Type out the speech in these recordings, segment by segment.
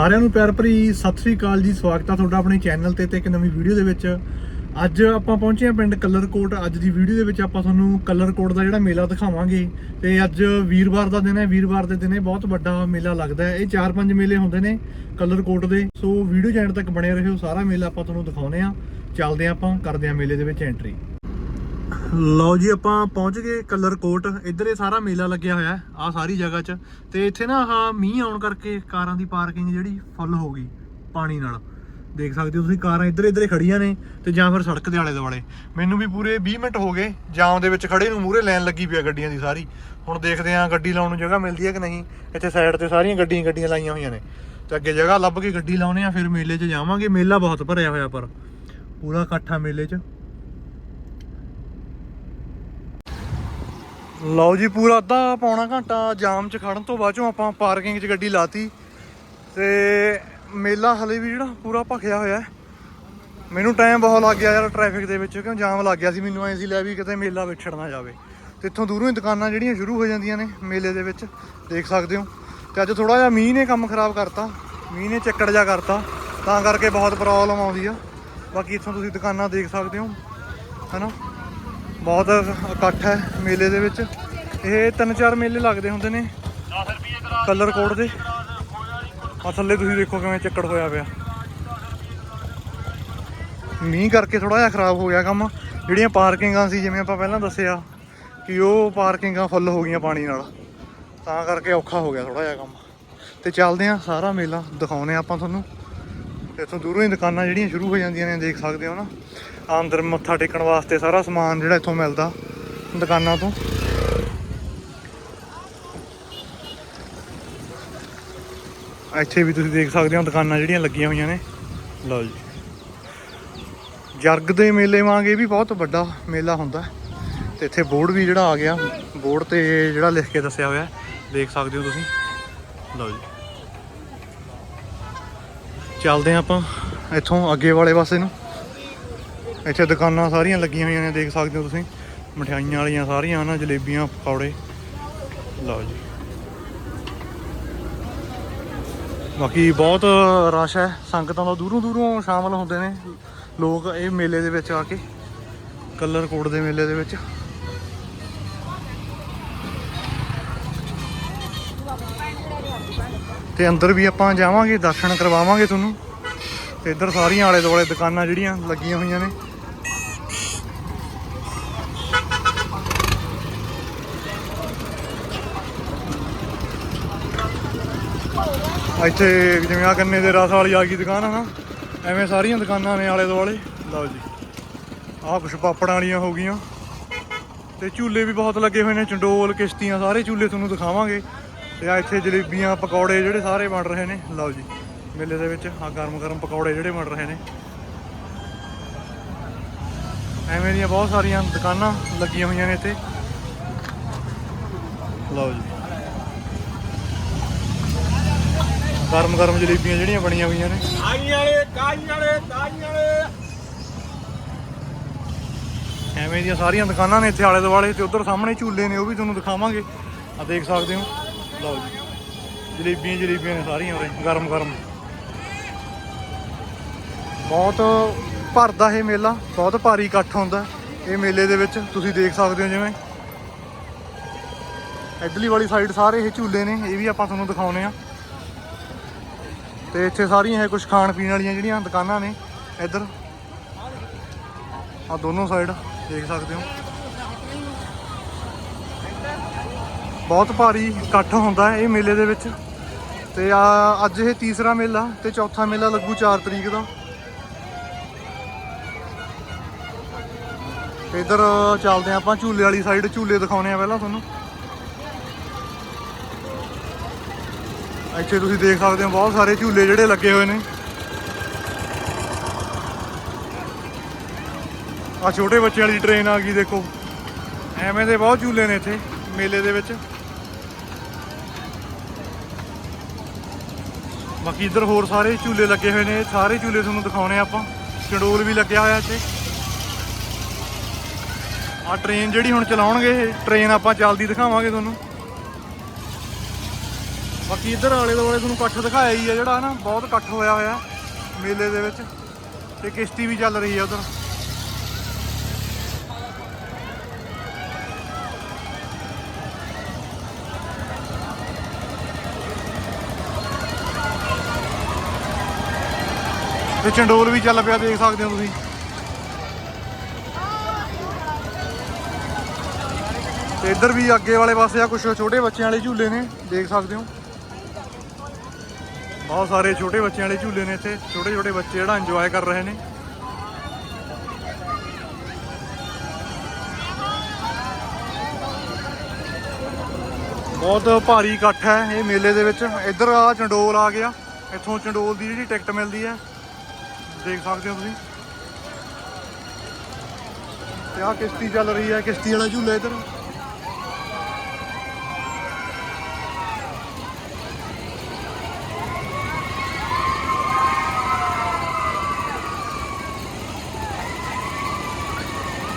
ਸਾਰਿਆਂ ਨੂੰ ਪਿਆਰ ਭਰੀ ਸਤਿ ਸ੍ਰੀ ਅਕਾਲ ਜੀ, ਸਵਾਗਤ ਆ ਤੁਹਾਡਾ ਆਪਣੇ ਚੈਨਲ ਤੇ ਤੇ ਇੱਕ ਨਵੀਂ ਵੀਡੀਓ ਦੇ ਵਿੱਚ। ਅੱਜ ਆਪਾਂ ਪਹੁੰਚੇ ਆ ਪਿੰਡ ਕਲਰਕੋਟ। ਅੱਜ ਦੀ ਵੀਡੀਓ ਦੇ ਵਿੱਚ ਆਪਾਂ ਤੁਹਾਨੂੰ ਕਲਰਕੋਟ ਦਾ ਜਿਹੜਾ ਮੇਲਾ ਦਿਖਾਵਾਂਗੇ ਤੇ ਅੱਜ ਵੀਰਵਾਰ ਦਾ ਦਿਨ ਹੈ। ਵੀਰਵਾਰ ਦੇ ਦਿਨ ਇਹ ਬਹੁਤ ਵੱਡਾ ਮੇਲਾ ਲੱਗਦਾ ਹੈ। ਇਹ 4-5 ਮੇਲੇ ਹੁੰਦੇ ਨੇ ਕਲਰਕੋਟ ਦੇ। ਸੋ ਵੀਡੀਓ ਚੈਨਲ ਤੱਕ ਬਣੇ ਰਹੋ। ਸਾਰਾ ਮੇਲਾ ਆਪਾਂ ਤੁਹਾਨੂੰ ਦਿਖਾਉਨੇ ਆ ਚੱਲਦੇ ਆ ਆਪਾਂ, ਕਰਦੇ ਆ ਮੇਲੇ ਦੇ ਵਿੱਚ ਐਂਟਰੀ ਲਓ ਜੀ, ਆਪਾਂ ਪਹੁੰਚ ਗਏ ਕਲਰਕੋਟ ਇੱਧਰ ਇਹ ਸਾਰਾ ਮੇਲਾ ਲੱਗਿਆ ਹੋਇਆ ਹੈ ਆ ਸਾਰੀ ਜਗ੍ਹਾ 'ਚ। ਤੇ ਇੱਥੇ ਨਾ ਆਹ ਮੀਂਹ ਆਉਣ ਕਰਕੇ ਕਾਰਾਂ ਦੀ ਪਾਰਕਿੰਗ ਜਿਹੜੀ ਫੁੱਲ ਹੋ ਗਈ, ਪਾਣੀ ਨਾਲ। ਦੇਖ ਸਕਦੇ ਹੋ ਤੁਸੀਂ, ਕਾਰਾਂ ਇੱਧਰ ਇੱਧਰ ਹੀ ਖੜੀਆਂ ਨੇ ਤੇ ਜਾਂ ਫਿਰ ਸੜਕ ਦੇ ਆਲੇ ਦੁਆਲੇ। ਮੈਨੂੰ ਵੀ ਪੂਰੇ 20 ਮਿੰਟ ਹੋ ਗਏ ਜਾਮ ਦੇ ਵਿੱਚ ਖੜੇ ਨੂੰ ਮੂਰੇ ਲਾਈਨ ਲੱਗੀ ਪਈ ਆ ਗੱਡੀਆਂ ਦੀ ਸਾਰੀ। ਹੁਣ ਦੇਖਦੇ ਆਂ ਗੱਡੀ ਲਾਉਣ ਨੂੰ ਜਗ੍ਹਾ ਮਿਲਦੀ ਹੈ ਕਿ ਨਹੀਂ। ਇੱਥੇ ਸਾਈਡ ਤੇ ਸਾਰੀਆਂ ਗੱਡੀਆਂ ਗੱਡੀਆਂ ਲਾਈਆਂ ਹੋਈਆਂ ਨੇ। ਤੇ ਅੱਗੇ ਜਗ੍ਹਾ ਲੱਭ ਕੇ ਗੱਡੀ ਲਾਉਣੇ ਆ, ਫਿਰ ਮੇਲੇ 'ਚ ਜਾਵਾਂਗੇ। ਮੇਲਾ ਬਹੁਤ ਭਰਿਆ ਹੋਇਆ ਪਰ। ਪੂਰਾ ਇਕੱਠਾ ਮੇਲੇ 'ਚ। ਲਓ ਜੀ, ਪੂਰਾ ਅੱਧਾ ਪੌਣਾ ਘੰਟਾ ਜਾਮ 'ਚ ਖੜਨ ਤੋਂ ਬਾਅਦ ਚੋਂ ਆਪਾਂ ਪਾਰਕਿੰਗ 'ਚ ਗੱਡੀ ਲਾਤੀ। ਤੇ ਮੇਲਾ ਹਲੇ ਵੀ ਜਿਹੜਾ ਪੂਰਾ ਭਖਿਆ ਹੋਇਆ ਮੈਨੂੰ ਟਾਈਮ ਬਹੁਤ ਲੱਗ ਗਿਆ ਯਾਰ ਟ੍ਰੈਫਿਕ ਦੇ ਵਿੱਚ, ਕਿਉਂ ਜਾਮ ਲੱਗ ਗਿਆ ਸੀ ਮੈਨੂੰ, ਐਂ ਸੀ ਲੈ ਵੀ ਕਿਤੇ ਮੇਲਾ ਵਿਛੜ ਨਾ ਜਾਵੇ। ਤੇ ਇੱਥੋਂ ਦੂਰੋਂ ਹੀ ਦੁਕਾਨਾਂ ਜਿਹੜੀਆਂ ਸ਼ੁਰੂ ਹੋ ਜਾਂਦੀਆਂ ਨੇ ਮੇਲੇ ਦੇ ਵਿੱਚ, ਦੇਖ ਸਕਦੇ ਹੋ। ਤੇ ਅੱਜ ਥੋੜਾ ਜਿਹਾ ਮੀਂਹ ਨੇ ਕੰਮ ਖਰਾਬ ਕਰਤਾ, ਮੀਂਹ ਨੇ ਚੱਕੜ ਜਾ ਕਰਤਾ, ਤਾਂ ਕਰਕੇ ਬਹੁਤ ਪ੍ਰੋਬਲਮ ਆਉਂਦੀ ਆ। ਬਾਕੀ ਇੱਥੋਂ ਤੁਸੀਂ ਦੁਕਾਨਾਂ ਦੇਖ ਸਕਦੇ ਹੋ, ਹਨਾ? ਬਹੁਤ ਇਕੱਠ ਹੈ ਮੇਲੇ ਦੇ ਵਿੱਚ। ਇਹ ਤਿੰਨ ਚਾਰ ਮੇਲੇ ਲੱਗਦੇ ਹੁੰਦੇ ਨੇ ਕਲਰ ਕੋਡ ਦੇ। ਆ ਥੱਲੇ ਤੁਸੀਂ ਦੇਖੋ ਕਿਵੇਂ ਚੱਕੜ ਹੋਇਆ ਪਿਆ। ਮੀਂਹ ਕਰਕੇ ਥੋੜਾ ਜਿਹਾ ਖਰਾਬ ਹੋ ਗਿਆ ਕੰਮ। ਜਿਹੜੀਆਂ ਪਾਰਕਿੰਗਾਂ ਸੀ, ਜਿਵੇਂ ਆਪਾਂ ਪਹਿਲਾਂ ਦੱਸਿਆ ਕਿ ਉਹ ਪਾਰਕਿੰਗਾਂ ਫੁੱਲ ਹੋ ਗਈਆਂ ਪਾਣੀ ਨਾਲ। ਤਾਂ ਕਰਕੇ ਔਖਾ ਹੋ ਗਿਆ ਥੋੜਾ ਜਿਹਾ ਕੰਮ। ਤੇ ਚੱਲਦੇ ਆ ਸਾਰਾ ਮੇਲਾ ਦਿਖਾਉਨੇ ਆਪਾਂ ਤੁਹਾਨੂੰ। ਇੱਥੋਂ ਦੂਰੋਂ ਹੀ ਦੁਕਾਨਾਂ ਜਿਹੜੀਆਂ ਸ਼ੁਰੂ ਹੋ ਜਾਂਦੀਆਂ ਨੇ, ਦੇਖ ਸਕਦੇ ਹੋ ਨਾ। ਅੰਦਰ ਮੱਥਾ ਟੇਕਣ ਵਾਸਤੇ ਸਾਰਾ ਸਮਾਨ ਜਿਹੜਾ ਇੱਥੋਂ ਮਿਲਦਾ ਦੁਕਾਨਾਂ ਤੋਂ। ਇੱਥੇ ਵੀ ਤੁਸੀਂ ਦੇਖ ਸਕਦੇ ਹੋ ਦੁਕਾਨਾਂ ਜਿਹੜੀਆਂ ਲੱਗੀਆਂ ਹੋਈਆਂ ਨੇ। ਲਓ ਜੀ। ਜਰਗ ਦੇ ਮੇਲੇ ਵਾਂਗ ਇਹ ਵੀ ਬਹੁਤ ਵੱਡਾ ਮੇਲਾ ਹੁੰਦਾ। ਹੈ। ਤੇ ਇੱਥੇ ਬੋਰਡ ਵੀ ਜਿਹੜਾ ਆ ਗਿਆ। ਬੋਰਡ ਤੇ ਜਿਹੜਾ ਲਿਖ ਕੇ ਦੱਸਿਆ ਹੋਇਆ। ਦੇਖ ਸਕਦੇ ਹੋ ਤੁਸੀਂ। ਲਓ ਜੀ। ਚੱਲਦੇ ਹਾਂ ਆਪਾਂ ਇੱਥੋਂ ਅੱਗੇ ਵਾਲੇ ਪਾਸੇ ਨੂੰ। ਇੱਥੇ ਦੁਕਾਨਾਂ ਸਾਰੀਆਂ ਲੱਗੀਆਂ ਹੋਈਆਂ ਨੇ, ਦੇਖ ਸਕਦੇ ਹੋ ਤੁਸੀਂ। ਮਠਿਆਈਆਂ ਵਾਲੀਆਂ ਸਾਰੀਆਂ ਨਾ ਜਲੇਬੀਆਂ, ਪਕੌੜੇ। ਲਓ ਜੀ। ਬਾਕੀ ਬਹੁਤ ਰਸ਼ ਹੈ, ਸੰਗਤਾਂ ਦਾ ਦੂਰੋਂ ਦੂਰੋਂ ਸ਼ਾਮਲ ਹੁੰਦੇ ਨੇ। ਲੋਕ ਇਹ ਮੇਲੇ ਦੇ ਵਿੱਚ ਆ ਕੇ, ਕਲਰ ਕੋਡ ਦੇ ਮੇਲੇ ਦੇ ਵਿੱਚ। ਤੇ ਅੰਦਰ ਵੀ ਆਪਾਂ ਜਾਵਾਂਗੇ, ਦਰਸ਼ਨ ਕਰਵਾਵਾਂਗੇ ਤੁਹਾਨੂੰ। ਤੇ ਇੱਧਰ ਸਾਰੀਆਂ ਆਲੇ ਦੁਆਲੇ ਦੁਕਾਨਾਂ ਜਿਹੜੀਆਂ ਲੱਗੀਆਂ ਹੋਈਆਂ ਨੇ। ਇੱਥੇ ਜਿਵੇਂ ਆ ਗੰਨੇ ਦੇ ਰਸ ਵਾਲੀ ਆ ਗਈ ਦੁਕਾਨ ਆ ਐਵੇਂ ਸਾਰੀਆਂ ਦੁਕਾਨਾਂ ਨੇ ਆਲੇ ਦੁਆਲੇ। ਲਓ ਜੀ, ਆਹ ਕੁਛ ਪਾਪੜਾਂ ਵਾਲੀਆਂ ਹੋ ਗਈਆਂ। ਤੇ ਝੂਲੇ ਵੀ ਬਹੁਤ ਲੱਗੇ ਹੋਏ ਨੇ, ਚੰਡੋਲ, ਕਿਸ਼ਤੀਆਂ, ਸਾਰੇ ਝੂਲੇ ਤੁਹਾਨੂੰ ਦਿਖਾਵਾਂਗੇ। ਤੇ ਆ ਇੱਥੇ ਜਲੇਬੀਆਂ, ਪਕੌੜੇ ਜਿਹੜੇ ਸਾਰੇ ਬਣ ਰਹੇ ਨੇ। ਲਓ ਜੀ, ਮੇਲੇ ਦੇ ਵਿੱਚ ਆ ਗਰਮ ਗਰਮ ਪਕੌੜੇ ਜਿਹੜੇ ਬਣ ਰਹੇ ਨੇ। ਐਵੇਂ ਦੀਆਂ ਬਹੁਤ ਸਾਰੀਆਂ ਦੁਕਾਨਾਂ ਲੱਗੀਆਂ ਹੋਈਆਂ ਨੇ ਇੱਥੇ। ਲਓ ਜੀ। ਗਰਮ ਗਰਮ ਜਲੇਬੀਆਂ ਜਿਹੜੀਆਂ ਬਣੀਆਂ ਹੋਈਆਂ ਨੇ। ਆਈ ਵਾਲੇ ਕਾਈ ਵਾਲੇ ਤਾਈ ਵਾਲੇ। ਐਵੇਂ ਦੀਆਂ ਸਾਰੀਆਂ ਦੁਕਾਨਾਂ ਨੇ ਇੱਥੇ ਆਲੇ ਦੁਆਲੇ ਤੇ ਉਧਰ ਸਾਹਮਣੇ ਝੂਲੇ ਨੇ ਉਹ ਵੀ ਤੁਹਾਨੂੰ ਦਿਖਾਵਾਂਗੇ। ਆ ਦੇਖ ਸਕਦੇ ਹੋ। ਲਓ ਜੀ। ਜਲੇਬੀਆਂ ਜਲੇਬੀਆਂ ਨੇ ਸਾਰੀਆਂ ਉਰੇ ਗਰਮ ਗਰਮ। ਬਹੁਤ ਭਰਦਾ ਇਹ ਮੇਲਾ ਬਹੁਤ ਭਾਰੀ ਇਕੱਠ ਹੁੰਦਾ ਇਹ ਮੇਲੇ ਦੇ ਵਿੱਚ ਤੁਸੀਂ ਦੇਖ ਸਕਦੇ ਹੋ ਜਿਵੇਂ। ਇਡਲੀ ਵਾਲੀ ਸਾਈਡ ਸਾਰੇ ਇਹ ਝੂਲੇ ਨੇ ਇਹ ਵੀ ਆਪਾਂ ਤੁਹਾਨੂੰ ਦਿਖਾਉਨੇ ਆ। ਤੇ ਇੱਥੇ ਸਾਰੀਆਂ ਇਹ ਕੁਝ ਖਾਣ ਪੀਣ ਵਾਲੀਆਂ ਜਿਹੜੀਆਂ ਦੁਕਾਨਾਂ ਨੇ, ਇੱਧਰ। ਆ ਦੋਨੋਂ ਸਾਈਡ ਦੇਖ ਸਕਦੇ ਹੋ। ਬਹੁਤ ਭਾਰੀ ਇਕੱਠ ਹੁੰਦਾ ਇਹ ਮੇਲੇ ਦੇ ਵਿੱਚ। ਤੇ ਆ, ਅੱਜ ਇਹ ਤੀਸਰਾ ਮੇਲਾ ਤੇ ਚੌਥਾ ਮੇਲਾ ਲੱਗੂ 4 ਤਰੀਕ ਦਾ। ਤੇ ਇੱਧਰ ਚੱਲਦੇ ਹਾਂ ਆਪਾਂ ਝੂਲੇ ਵਾਲੀ ਸਾਈਡ ਝੂਲੇ ਦਿਖਾਉਣੇ ਆ ਪਹਿਲਾਂ ਤੁਹਾਨੂੰ। ਇੱਥੇ ਤੁਸੀਂ ਦੇਖ ਸਕਦੇ ਹੋ ਬਹੁਤ ਸਾਰੇ ਝੂਲੇ ਜਿਹੜੇ ਲੱਗੇ ਹੋਏ ਨੇ। ਆ ਛੋਟੇ ਬੱਚਿਆਂ ਵਾਲੀ ਟ੍ਰੇਨ ਆ ਗਈ ਦੇਖੋ। ਐਵੇਂ ਦੇ ਬਹੁਤ ਝੂਲੇ ਨੇ ਇੱਥੇ, ਮੇਲੇ ਦੇ ਵਿੱਚ। ਬਾਕੀ ਇੱਧਰ ਹੋਰ ਸਾਰੇ ਝੂਲੇ ਲੱਗੇ ਹੋਏ ਨੇ, ਸਾਰੇ ਝੂਲੇ ਤੁਹਾਨੂੰ ਦਿਖਾਉਣੇ ਆ ਆਪਾਂ। ਚੰਡੋਲ ਵੀ ਲੱਗਿਆ ਹੋਇਆ ਇੱਥੇ। ਆ ਟ੍ਰੇਨ ਜਿਹੜੀ ਹੁਣ ਚਲਾਉਣਗੇ ਟ੍ਰੇਨ ਆਪਾਂ ਚੱਲਦੀ ਦਿਖਾਵਾਂਗੇ ਤੁਹਾਨੂੰ। ਬਾਕੀ ਇੱਧਰ ਆਲੇ ਦੁਆਲੇ ਤੁਹਾਨੂੰ ਇਕੱਠ ਦਿਖਾਇਆ ਹੀ ਆ ਜਿਹੜਾ ਨਾ ਬਹੁਤ ਇਕੱਠ ਹੋਇਆ ਹੋਇਆ ਮੇਲੇ ਦੇ ਵਿੱਚ। ਤੇ ਕਿਸ਼ਤੀ ਵੀ ਚੱਲ ਰਹੀ ਆ ਉਧਰ। ਤੇ ਚੰਡੋਲ ਵੀ ਚੱਲ ਪਿਆ, ਦੇਖ ਸਕਦੇ ਹੋ ਤੁਸੀਂ। ਤੇ ਇੱਧਰ ਵੀ ਅੱਗੇ ਵਾਲੇ ਪਾਸੇ ਆ ਕੁਝ ਛੋਟੇ ਬੱਚਿਆਂ ਵਾਲੇ ਝੂਲੇ ਨੇ, ਦੇਖ ਸਕਦੇ ਹੋ। ਬਹੁਤ ਸਾਰੇ ਛੋਟੇ ਬੱਚਿਆਂ ਵਾਲੇ ਝੂਲੇ ਨੇ ਇੱਥੇ। ਛੋਟੇ ਛੋਟੇ ਬੱਚੇ ਜਿਹੜਾ ਇੰਜੋਏ ਕਰ ਰਹੇ ਨੇ। ਬਹੁਤ ਭਾਰੀ ਇਕੱਠ ਹੈ ਇਹ ਮੇਲੇ ਦੇ ਵਿੱਚ। ਇੱਧਰ ਆ ਚੰਡੋਲ ਆ ਗਿਆ। ਇੱਥੋਂ ਚੰਡੋਲ ਦੀ ਜਿਹੜੀ ਟਿਕਟ ਮਿਲਦੀ ਹੈ। ਦੇਖ ਸਕਦੇ ਹੋ ਤੁਸੀਂ। ਤੇ ਆ ਕਿਸ਼ਤੀ ਚੱਲ ਰਹੀ ਹੈ, ਕਿਸ਼ਤੀ ਵਾਲਾ ਝੂਲਾ ਇੱਧਰ।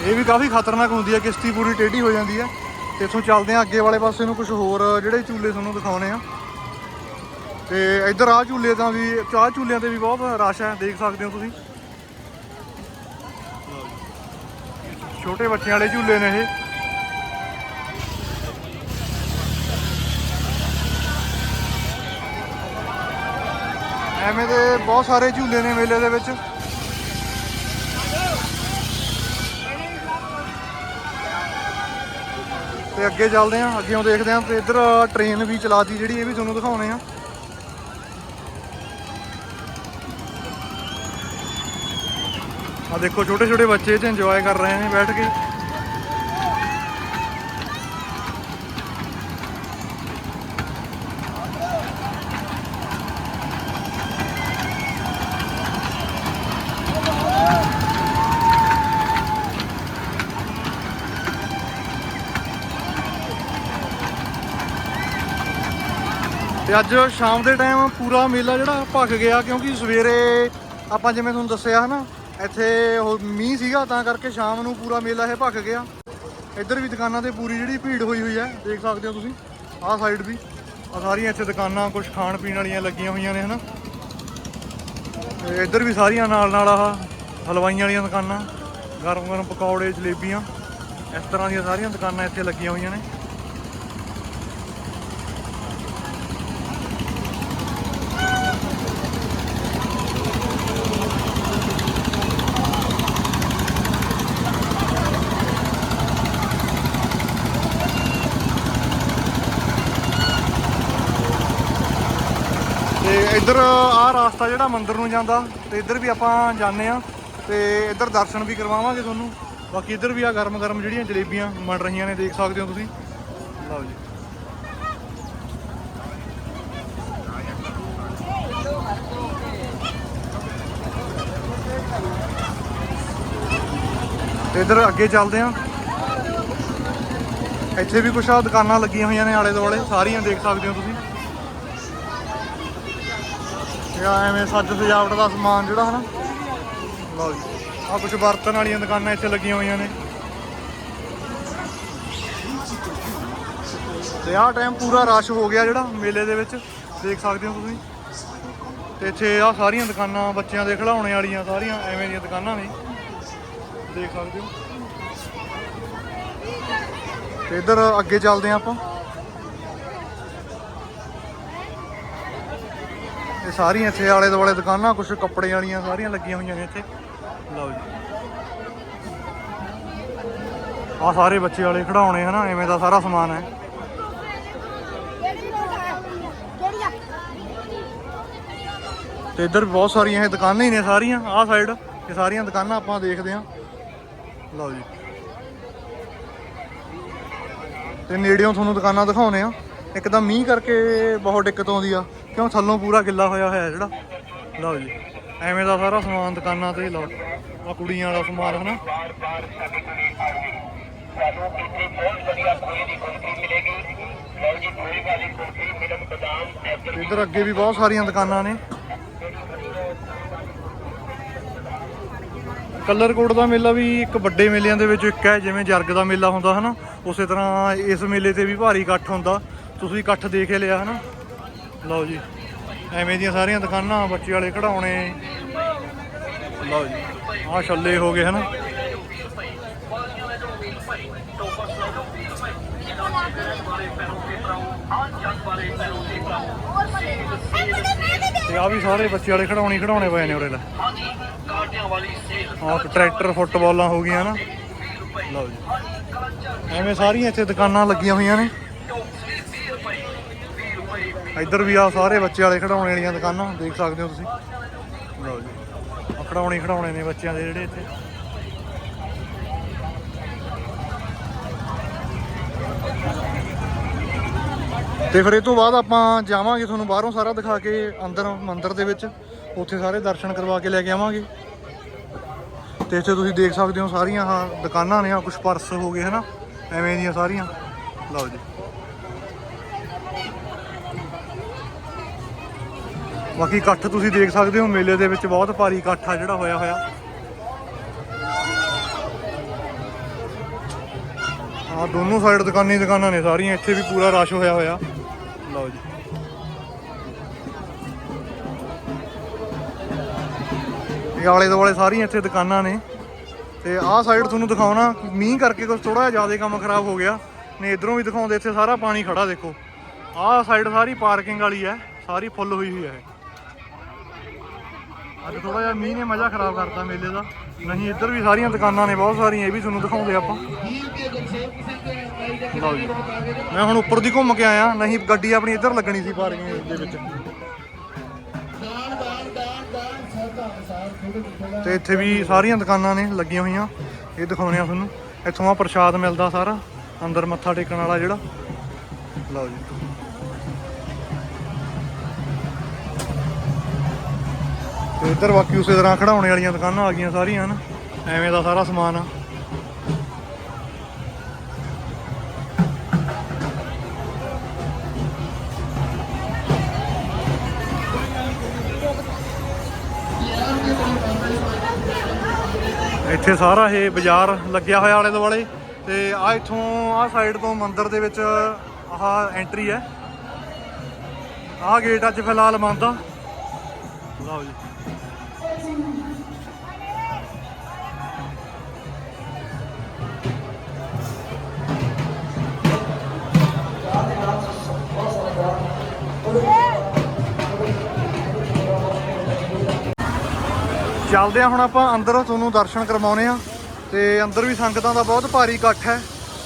ਇਹ ਵੀ ਕਾਫੀ ਖਤਰਨਾਕ ਹੁੰਦੀ ਹੈ ਕਿਸ਼ਤੀ ਪੂਰੀ ਟੇਢੀ ਹੋ ਜਾਂਦੀ ਹੈ ਤੇ ਇੱਥੋਂ ਚੱਲਦੇ ਆ ਅੱਗੇ ਵਾਲੇ ਪਾਸੇ ਨੂੰ ਕੁਝ ਹੋਰ, ਜਿਹੜੇ ਝੂਲੇ ਤੁਹਾਨੂੰ ਦਿਖਾਉਣੇ ਆ। ਤੇ ਇੱਧਰ ਆ ਝੂਲੇ ਤਾਂ ਵੀ, ਚਾਹ ਝੂਲਿਆਂ ਤੇ ਵੀ ਬਹੁਤ ਰਸ਼ ਹੈ ਦੇਖ ਸਕਦੇ ਹੋ ਤੁਸੀਂ। ਛੋਟੇ ਬੱਚਿਆਂ ਵਾਲੇ ਝੂਲੇ ਨੇ ਇਹ। ਐਵੇਂ ਦੇ ਬਹੁਤ ਸਾਰੇ ਝੂਲੇ ਨੇ ਮੇਲੇ ਦੇ ਵਿੱਚ। ਤੇ ਅੱਗੇ ਚੱਲਦੇ ਆਂ ਅੱਗੇੋਂ ਦੇਖਦੇ ਆਂ ਤੇ ਇੱਧਰ ਟ੍ਰੇਨ ਵੀ ਚਲਾਤੀ ਜਿਹੜੀ, ਇਹ ਵੀ ਤੁਹਾਨੂੰ ਦਿਖਾਉਣੇ ਆ ਆ ਦੇਖੋ ਛੋਟੇ ਛੋਟੇ ਬੱਚੇ ਇਹ ਇੰਜੋਏ ਕਰ ਰਹੇ ਨੇ ਬੈਠ ਕੇ। ਤੇ ਅੱਜ ਸ਼ਾਮ ਦੇ ਟਾਈਮ ਪੂਰਾ ਮੇਲਾ ਜਿਹੜਾ ਭੱਖ ਗਿਆ ਕਿਉਂਕਿ ਸਵੇਰੇ ਆਪਾਂ ਜਿਵੇਂ ਤੁਹਾਨੂੰ ਦੱਸਿਆ ਹਨਾ, ਇੱਥੇ ਉਹ ਮੀਂਹ ਸੀਗਾ, ਤਾਂ ਕਰਕੇ ਸ਼ਾਮ ਨੂੰ ਪੂਰਾ ਮੇਲਾ ਇਹ ਭੱਖ ਗਿਆ। ਇੱਧਰ ਵੀ ਦੁਕਾਨਾਂ ਤੇ ਪੂਰੀ ਜਿਹੜੀ ਭੀੜ ਹੋਈ ਹੋਈ ਹੈ, ਦੇਖ ਸਕਦੇ ਹੋ ਤੁਸੀਂ, ਆਹ ਸਾਈਡ ਵੀ ਆ ਸਾਰੀਆਂ ਇੱਥੇ ਦੁਕਾਨਾਂ ਕੁਝ ਖਾਣ ਪੀਣ ਵਾਲੀਆਂ ਲੱਗੀਆਂ ਹੋਈਆਂ ਨੇ ਹਨਾ। ਤੇ ਇੱਧਰ ਵੀ ਸਾਰੀਆਂ ਨਾਲ ਨਾਲ ਆਹ ਹਲਵਾਈਆਂ ਵਾਲੀਆਂ ਦੁਕਾਨਾਂ ਗਰਮ ਗਰਮ ਪਕੌੜੇ, ਜਲੇਬੀਆਂ, ਇਸ ਤਰ੍ਹਾਂ ਦੀਆਂ ਸਾਰੀਆਂ ਦੁਕਾਨਾਂ ਇੱਥੇ ਲੱਗੀਆਂ ਹੋਈਆਂ ਨੇ ਤੇ ਇੱਧਰ ਆਹ ਰਾਸਤਾ ਜਿਹੜਾ ਮੰਦਿਰ ਨੂੰ ਜਾਂਦਾ, ਤੇ ਇੱਧਰ ਵੀ ਆਪਾਂ ਜਾਂਦੇ ਆ ਤੇ ਇੱਧਰ ਦਰਸ਼ਨ ਵੀ ਕਰਵਾਵਾਂਗੇ ਤੁਹਾਨੂੰ। ਬਾਕੀ ਇੱਧਰ ਵੀ ਆ ਗਰਮ ਗਰਮ ਜਿਹੜੀਆਂ ਜਲੇਬੀਆਂ ਬਣ ਰਹੀਆਂ ਨੇ, ਦੇਖ ਸਕਦੇ ਹੋ ਤੁਸੀਂ। ਲਓ ਜੀ। ਤੇ ਇੱਧਰ ਅੱਗੇ ਚੱਲਦੇ ਆ ਇੱਥੇ ਵੀ ਕੁਛ ਆ ਦੁਕਾਨਾਂ ਲੱਗੀਆਂ ਹੋਈਆਂ ਨੇ ਆਲੇ ਦੁਆਲੇ ਸਾਰੀਆਂ ਦੇਖ ਸਕਦੇ ਹੋ ਤੁਸੀਂ। ਇਹ ਐਵੇਂ ਸੱਜ ਸਜਾਵਟ ਦਾ ਸਮਾਨ ਜਿਹੜਾ ਹਨਾ। ਲਓ ਜੀ ਆ ਕੁਝ ਬਰਤਨ ਵਾਲੀਆਂ ਦੁਕਾਨਾਂ ਇੱਥੇ ਲੱਗੀਆਂ ਹੋਈਆਂ ਨੇ। ਤੇ ਆਹ ਟਾਈਮ ਪੂਰਾ ਰਸ਼ ਹੋ ਗਿਆ ਜਿਹੜਾ ਮੇਲੇ ਦੇ ਵਿੱਚ, ਦੇਖ ਸਕਦੇ ਹੋ ਤੁਸੀਂ। ਤੇ ਇੱਥੇ ਆ ਸਾਰੀਆਂ ਦੁਕਾਨਾਂ ਬੱਚਿਆਂ ਦੇ ਖਿਡੌਣੇ ਵਾਲੀਆਂ ਸਾਰੀਆਂ ਐਵੇਂ ਦੀਆਂ ਦੁਕਾਨਾਂ ਨੇ। ਦੇਖ ਸਕਦੇ ਹੋ। ਤੇ ਇੱਧਰ ਅੱਗੇ ਚੱਲਦੇ ਹਾਂ ਆਪਾਂ। ਇਹ ਸਾਰੀਆਂ ਇੱਥੇ ਆਲੇ ਦੁਆਲੇ ਦੁਕਾਨਾਂ ਕੁਝ ਕੱਪੜੇ ਵਾਲੀਆਂ ਸਾਰੀਆਂ ਲੱਗੀਆਂ ਹੋਈਆਂ ਨੇ ਇੱਥੇ। ਲਓ ਜੀ। ਆ ਸਾਰੇ ਬੱਚੇ ਵਾਲੇ ਖਿਡੌਣੇ, ਹਨਾ? ਐਵੇਂ ਦਾ ਸਾਰਾ ਸਮਾਨ ਹੈ। ਤੇ ਇੱਧਰ ਬਹੁਤ ਸਾਰੀਆਂ ਇਹ ਦੁਕਾਨਾਂ ਹੀ ਨੇ ਸਾਰੀਆਂ, ਆਹ ਸਾਈਡ ਇਹ ਸਾਰੀਆਂ ਦੁਕਾਨਾਂ ਆਪਾਂ ਦੇਖਦੇ ਹਾਂ। ਲਓ ਜੀ। ਤੇ ਨੇੜਿਓਂ ਤੁਹਾਨੂੰ ਦੁਕਾਨਾਂ ਦਿਖਾਉਨੇ ਆ ਇੱਕ ਤਾਂ ਮੀਂਹ ਕਰਕੇ ਬਹੁਤ ਦਿੱਕਤ ਆਉਂਦੀ ਆ। ਕਿਉਂ ਥੱਲੋਂ ਪੂਰਾ ਗਿੱਲਾ ਹੋਇਆ ਹੋਇਆ ਜਿਹੜਾ? ਲਓ ਜੀ, ਐਵੇਂ ਦਾ ਸਾਰਾ ਸਮਾਨ ਦੁਕਾਨਾਂ ਤੇ ਲਓ। ਆ ਕੁੜੀਆਂ ਵਾਲਾ ਸਮਾਨ, ਹਨਾ? ਤੇ ਇੱਧਰ ਅੱਗੇ ਵੀ ਬਹੁਤ ਸਾਰੀਆਂ ਦੁਕਾਨਾਂ ਨੇ। ਕਲਰਕੋਟ ਦਾ ਮੇਲਾ ਵੀ ਇੱਕ ਵੱਡੇ ਮੇਲਿਆਂ ਦੇ ਵਿੱਚੋਂ ਇੱਕ ਹੈ, ਜਿਵੇਂ ਜਰਗ ਦਾ ਮੇਲਾ ਹੁੰਦਾ, ਹਨਾ? ਉਸੇ ਤਰ੍ਹਾਂ ਇਸ ਮੇਲੇ ਤੇ ਵੀ ਭਾਰੀ ਇਕੱਠ ਹੁੰਦਾ। ਤੁਸੀਂ ਇਕੱਠ ਦੇਖ ਹੀ ਲਿਆ, ਹਨਾ? ਲਓ ਜੀ, ਐਵੇਂ ਦੀਆਂ ਸਾਰੀਆਂ ਦੁਕਾਨਾਂ ਬੱਚੇ ਵਾਲੇ ਖਿਡੌਣੇ ਲਓ ਜੀ, ਆਹ ਛੱਲੇ ਹੋ ਗਏ, ਹਨਾ? ਤੇ ਆ ਵੀ ਸਾਰੇ ਬੱਚੇ ਵਾਲੇ ਖਿਡੌਣੇ ਖਿਡੌਣੇ ਪਏ ਨੇ ਉਰੇ ਲੈ। ਆਹ ਟਰੈਕਟਰ, ਫੁੱਟਬਾਲਾਂ ਹੋ ਗਈਆਂ ਨਾ ਲਓ ਜੀ, ਐਵੇਂ ਸਾਰੀਆਂ ਇੱਥੇ ਦੁਕਾਨਾਂ ਲੱਗੀਆਂ ਹੋਈਆਂ ਨੇ। ਇੱਧਰ ਵੀ ਆ ਸਾਰੇ ਬੱਚੇ ਵਾਲੇ ਖਿਡੌਣੇ ਵਾਲੀਆਂ ਦੁਕਾਨਾਂ, ਦੇਖ ਸਕਦੇ ਹੋ ਤੁਸੀਂ। ਲਓ ਜੀ, ਆਹ ਖਿਡੌਣੇ ਖਿਡੌਣੇ ਨੇ ਬੱਚਿਆਂ ਦੇ ਜਿਹੜੇ ਇੱਥੇ। ਤੇ ਫਿਰ ਇਹ ਤੋਂ ਬਾਅਦ ਆਪਾਂ ਜਾਵਾਂਗੇ ਤੁਹਾਨੂੰ ਬਾਹਰੋਂ ਸਾਰਾ ਦਿਖਾ ਕੇ, ਅੰਦਰ, ਮੰਦਿਰ ਦੇ ਵਿੱਚ। ਉੱਥੇ ਸਾਰੇ ਦਰਸ਼ਨ ਕਰਵਾ ਕੇ ਲੈ ਕੇ ਆਵਾਂਗੇ। ਤੇ ਇੱਥੇ ਤੁਸੀਂ ਦੇਖ ਸਕਦੇ ਹੋ ਸਾਰੀਆਂ ਆਹ ਦੁਕਾਨਾਂ ਨੇ ਆ ਕੁਝ ਪਰਸ ਹੋ ਗਏ, ਹਨਾ? ਐਵੇਂ ਦੀਆਂ ਸਾਰੀਆਂ। ਲਓ ਜੀ। ਬਾਕੀ ਇਕੱਠ ਤੁਸੀਂ ਦੇਖ ਸਕਦੇ ਹੋ, ਮੇਲੇ ਦੇ ਵਿੱਚ ਬਹੁਤ ਭਾਰੀ ਇਕੱਠ ਆ ਜਿਹੜਾ ਹੋਇਆ ਹੋਇਆ। ਆ ਦੋਨੋਂ ਸਾਈਡ ਦੁਕਾਨੀ ਦੁਕਾਨਾਂ ਨੇ ਸਾਰੀਆਂ, ਇੱਥੇ ਵੀ ਪੂਰਾ ਰਸ਼ ਹੋਇਆ ਹੋਇਆ। ਲਓ ਜੀ। ਇਹ ਆਲੇ ਦੁਆਲੇ ਸਾਰੀਆਂ ਇੱਥੇ ਦੁਕਾਨਾਂ ਨੇ। ਤੇ ਆਹ ਸਾਈਡ ਤੁਹਾਨੂੰ ਦਿਖਾਉਣਾ, ਮੀਂਹ ਕਰਕੇ ਕੁਝ ਥੋੜਾ ਜਿਹਾ ਜ਼ਿਆਦਾ ਕੰਮ ਖਰਾਬ ਹੋ ਗਿਆ। ਨੇ ਇਧਰੋਂ ਵੀ ਦਿਖਾਉਂਦੇ, ਇੱਥੇ ਸਾਰਾ ਪਾਣੀ ਖੜਾ ਦੇਖੋ। ਆਹ ਸਾਈਡ ਸਾਰੀ ਪਾਰਕਿੰਗ ਵਾਲੀ ਹੈ, ਸਾਰੀ ਫੁੱਲ ਹੋਈ ਹੋਈ ਹੈ ਅੱਜ ਥੋੜਾ ਜਿਹਾ ਮੀਂਹ ਨੇ ਮਜ਼ਾ ਖਰਾਬ ਕਰਤਾ ਮੇਲੇ ਦਾ। ਨਹੀਂ, ਇੱਧਰ ਵੀ ਸਾਰੀਆਂ ਦੁਕਾਨਾਂ ਨੇ, ਬਹੁਤ ਸਾਰੀਆਂ, ਇਹ ਵੀ ਤੁਹਾਨੂੰ ਦਿਖਾਉਂਦੇ ਆਪਾਂ। ਲਓ ਜੀ। ਮੈਂ ਹੁਣ ਉੱਪਰ ਦੀ ਘੁੰਮ ਕੇ ਆਇਆ, ਨਹੀਂ, ਗੱਡੀ ਆਪਣੀ ਇੱਧਰ ਲੱਗਣੀ ਸੀ ਪਾਰਕਿੰਗ ਦੇ ਵਿੱਚ। ਤੇ ਇੱਥੇ ਵੀ ਸਾਰੀਆਂ ਦੁਕਾਨਾਂ ਨੇ ਲੱਗੀਆਂ ਹੋਈਆਂ। ਇਹ ਦਿਖਾਉਣੇ ਆ ਤੁਹਾਨੂੰ। ਇੱਥੋਂ ਆ ਪ੍ਰਸ਼ਾਦ ਮਿਲਦਾ ਸਾਰਾ, ਅੰਦਰ ਮੱਥਾ ਟੇਕਣ ਵਾਲਾ ਜਿਹੜਾ। ਲਓ ਜੀ। ਤੇ ਇੱਧਰ ਬਾਕੀ ਉਸੇ ਤਰ੍ਹਾਂ ਖੜਾਉਣੇ ਵਾਲੀਆਂ ਦੁਕਾਨਾਂ ਆ ਗਈਆਂ ਸਾਰੀਆਂ ਹਨ। ਐਵੇਂ ਦਾ ਸਾਰਾ ਸਮਾਨ ਆ। ਇੱਥੇ ਸਾਰਾ ਇਹ ਬਾਜ਼ਾਰ ਲੱਗਿਆ ਹੋਇਆ ਆਲੇ ਦੁਆਲੇ ਤੇ ਆ ਇੱਥੋਂ, ਆ ਸਾਈਡ ਤੋਂ ਮੰਦਿਰ ਦੇ ਵਿੱਚ ਆਹ ਐਂਟਰੀ ਹੈ। ਆਹ ਗੇਟ ਅੱਜ ਫਿਲਹਾਲ ਬੰਦ ਆ। ਲਓ ਜੀ। ਚੱਲਦੇ ਆ ਹੁਣ ਆਪਾਂ ਅੰਦਰ, ਤੁਹਾਨੂੰ ਦਰਸ਼ਨ ਕਰਵਾਉਨੇ ਆ। ਤੇ ਅੰਦਰ ਵੀ ਸੰਗਤਾਂ ਦਾ ਬਹੁਤ ਭਾਰੀ ਇਕੱਠ ਹੈ।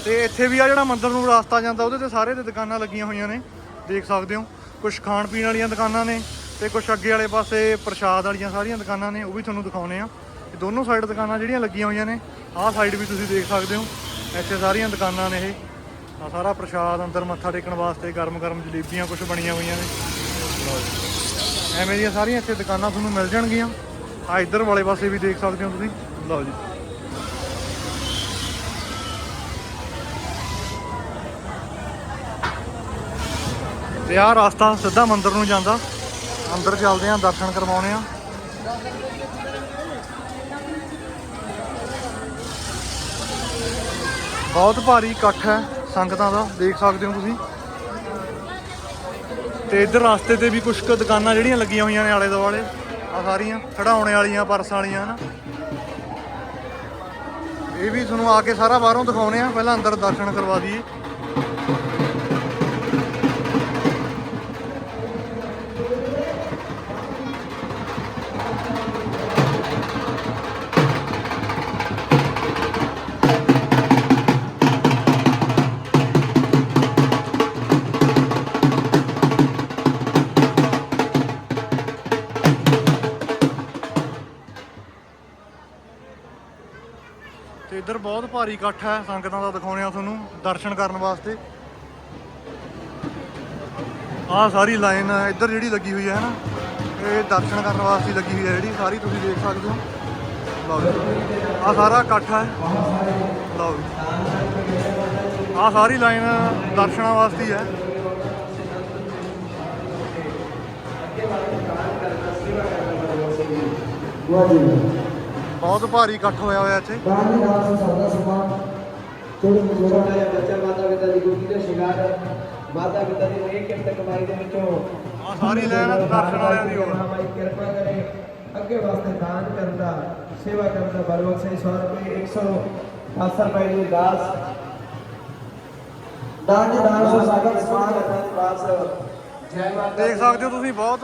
ਤੇ ਇੱਥੇ ਵੀ ਆ ਜਿਹੜਾ ਮੰਦਿਰ ਨੂੰ ਰਸਤਾ ਜਾਂਦਾ, ਉਹਦੇ ਤੇ ਸਾਰੇ ਤੇ ਦੁਕਾਨਾਂ ਲੱਗੀਆਂ ਹੋਈਆਂ ਨੇ। ਦੇਖ ਸਕਦੇ ਹੋ ਕੁਝ ਖਾਣ ਪੀਣ ਵਾਲੀਆਂ ਦੁਕਾਨਾਂ ਨੇ ਤੇ ਕੁਝ ਅੱਗੇ ਵਾਲੇ ਪਾਸੇ ਪ੍ਰਸ਼ਾਦ ਵਾਲੀਆਂ ਸਾਰੀਆਂ ਦੁਕਾਨਾਂ ਨੇ, ਉਹ ਵੀ ਤੁਹਾਨੂੰ ਦਿਖਾਉਨੇ ਆ। ਇਹ ਦੋਨੋਂ ਸਾਈਡ ਦੁਕਾਨਾਂ ਜਿਹੜੀਆਂ ਲੱਗੀਆਂ ਹੋਈਆਂ ਨੇ, ਆਹ ਸਾਈਡ ਵੀ ਤੁਸੀਂ ਦੇਖ ਸਕਦੇ ਹੋ। ਇੱਥੇ ਸਾਰੀਆਂ ਦੁਕਾਨਾਂ ਨੇ ਇਹ। ਆ ਸਾਰਾ ਪ੍ਰਸ਼ਾਦ ਅੰਦਰ ਮੱਥਾ ਟੇਕਣ ਵਾਸਤੇ ਗਰਮ ਗਰਮ ਜਲੇਬੀਆਂ ਕੁਝ ਬਣੀਆਂ ਹੋਈਆਂ ਨੇ। ਐਵੇਂ ਦੀਆਂ ਸਾਰੀਆਂ ਇੱਥੇ ਦੁਕਾਨਾਂ ਤੁਹਾਨੂੰ ਮਿਲ ਜਾਣਗੀਆਂ। ਆ ਇੱਧਰ ਵਾਲੇ ਪਾਸੇ ਵੀ ਦੇਖ ਸਕਦੇ ਹੋ ਤੁਸੀਂ। ਲਓ ਜੀ। ਤੇ ਆਹ ਰਸਤਾ ਸਿੱਧਾ ਮੰਦਿਰ ਨੂੰ ਜਾਂਦਾ। ਅੰਦਰ ਚੱਲਦੇ ਆਂ ਦਰਸ਼ਨ ਕਰਵਾਉਣੇ ਆ ਬਹੁਤ ਭਾਰੀ ਇਕੱਠ ਹੈ ਸੰਗਤਾਂ ਦਾ, ਦੇਖ ਸਕਦੇ ਹੋ ਤੁਸੀਂ। ਤੇ ਇੱਧਰ ਰਸਤੇ ਤੇ ਵੀ ਕੁਝ ਕੁ ਦੁਕਾਨਾਂ ਜਿਹੜੀਆਂ ਲੱਗੀਆਂ ਹੋਈਆਂ ਨੇ ਆਲੇ ਦੁਆਲੇ ਆ ਸਾਰੀਆਂ ਖੜਾਉਣੇ ਵਾਲੀਆਂ, ਪਰਸ ਵਾਲੀਆਂ, ਹਨਾ? ਇਹ ਵੀ ਤੁਹਾਨੂੰ ਆ ਕੇ ਸਾਰਾ ਬਾਹਰੋਂ ਦਿਖਾਉਣੇ ਆ। ਪਹਿਲਾਂ ਅੰਦਰ ਦਰਸ਼ਨ ਕਰਵਾ ਦਈਏ। ਭਾਰੀ ਇਕੱਠ ਹੈ ਸੰਗਤਾਂ ਦਾ ਦਿਖਾਉਣੇ ਆ ਤੁਹਾਨੂੰ ਦਰਸ਼ਨ ਕਰਨ ਵਾਸਤੇ। ਆਹ ਸਾਰੀ ਲਾਈਨ ਇੱਧਰ ਜਿਹੜੀ ਲੱਗੀ ਹੋਈ ਹੈ ਨਾ, ਇਹ ਦਰਸ਼ਨ ਕਰਨ ਵਾਸਤੇ ਲੱਗੀ ਹੋਈ ਹੈ ਜਿਹੜੀ, ਸਾਰੀ ਤੁਸੀਂ ਦੇਖ ਸਕਦੇ ਹੋ। ਲਓ ਆਹ ਸਾਰਾ ਇਕੱਠ ਹੈ। ਲਓ ਜੀ, ਆਹ ਸਾਰੀ ਲਾਈਨ ਦਰਸ਼ਨਾਂ ਵਾਸਤੇ ਹੀ ਹੈ। ਬਹੁਤ ਭਾਰੀ ਇਕੱਠ ਹੋਇਆ ਹੋਇਆ ਇੱਥੇ। ਛੋਟਾ ਜਿਹਾ ਬੱਚਾ ਮਾਤਾ ਪਿਤਾ ਦੀ ਗੁਰਕੀ ਦਾ ਸ਼ਿੰਗਾਰ ਮਾਤਾ ਪਿਤਾ ਦੀ ਇਹ ਕਿਰਤ ਕਮਾਈ ਦੇ ਵਿੱਚੋਂ ਆ ਸਾਰੀ ਲੈਣ ਦਰਸ਼ਨ ਵਾਲਿਆਂ ਦੀ ਹੋਣ ਮਹਾਮਾਈ ਕਿਰਪਾ ਕਰੇ। ਅੱਗੇ ਵਾਸਤੇ ਦਾਨ ਕਰਨ ਦਾ ਸੇਵਾ ਕਰਨ ਦਾ ਬਲ ਬਖਸ਼ੇ 100 ਰੁਪਏ 110 ਰੁਪਏ ਦੀ ਦਾਸ। ਦਾਨ ਦੇ ਦਾਨ ਸੋ ਸਾਗਰ ਦੀ ਬਾਸ ਜੈ ਮਾਤਾ ਦੇਖ ਸਕਦੇ ਹੋ ਤੁਸੀਂ ਬਹੁਤ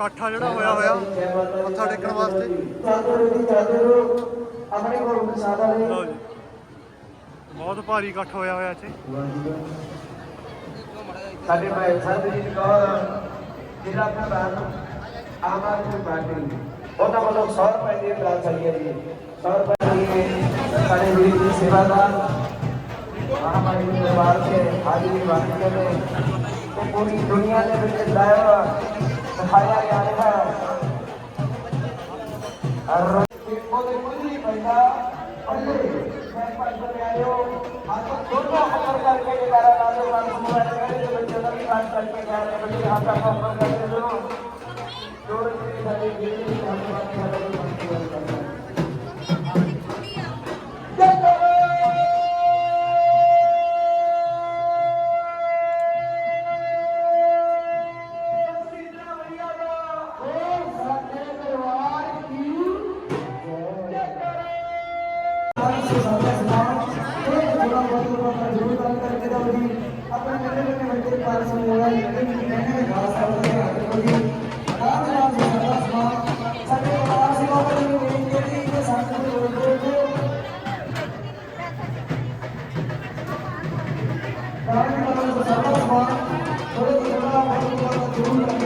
ਇਕੱਠਾ ਜਿਹੜਾ ਹੋਇਆ ਹੋਇਆ, ਮੱਥਾ ਟੇਕਣ ਵਾਸਤੇ। ਲਓ ਜੀ। ਬਹੁਤ ਭਾਰੀ ਇਕੱਠ ਹੋਇਆ ਹੋਇਆ ਇੱਥੇ। ਸਾਡੇ ਭਾਈ ਸਰਬਜੀਤ ਕੌਰ, ਜ਼ਿਲ੍ਹਾ ਪ੍ਰਧਾਨ, ਆਮ ਆਦਮੀ ਪਾਰਟੀ। ਉਹਨਾਂ ਵੱਲੋਂ 100 ਰੁਪਏ ਦੀ ਬਰਾਤ ਚੱਲੀ ਹੈ ਜੀ। 100 ਰੁਪਏ ਦੀ ਸਾਡੇ ਵੀਰ ਜੀ ਸੇਵਾਦਾਰ ਮਹਾਮਾਰੀ ਦੇ ਦਰਬਾਰ ਤੇ ਹਾਜ਼ਰੀ ਵਾਸਤੇ ਨੇ। ਪੂਰੀ ਦੁਨੀਆ ਦੇ ਵਿੱਚ ਲਾਇਆ ਦਿਖਾਇਆ ਜਾ ਰਿਹਾ ਹੈ ਔਰ ਉਹਦੇ ਕੁਝ ਨਹੀਂ ਪੈਂਦਾ ਪੱਲੇ ਮੈਂ ਪੰਜ ਪਿਆਰਿਓ ਹੱਥ ਦੋਨੋਂ ਉੱਪਰ ਕਰਕੇ ਜਗਾਰਾ ਲਾ ਦੋ ਮਨ ਸਮੂਹ ਦੇ ਤੇ ਬੱਚੇ ਦਾ ਵੀ ਪਾਸ ਕਰਕੇ ਜਾ ਰਹੇ ਬੱਚੇ ਹੱਥ ਉੱਪਰ ਕਰਕੇ ਦੋ ਜੋੜ ਕੇ ਸਾਡੇ ਵੀਰ ਜੀ ਦਾਨ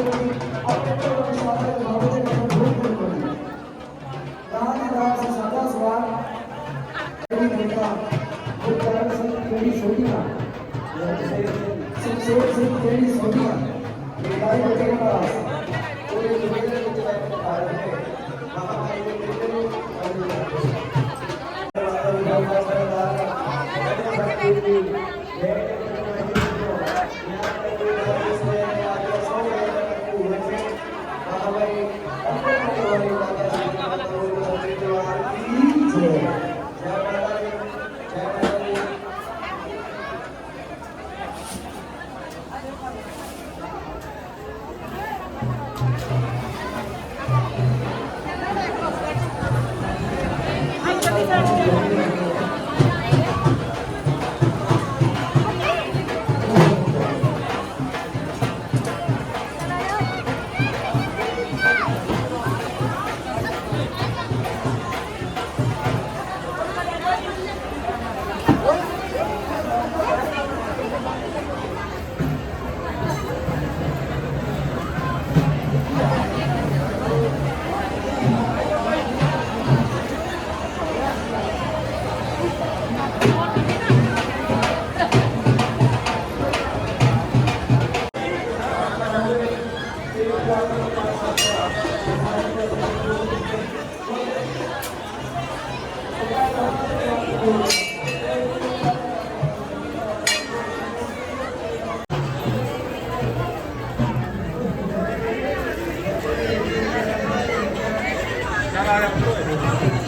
や。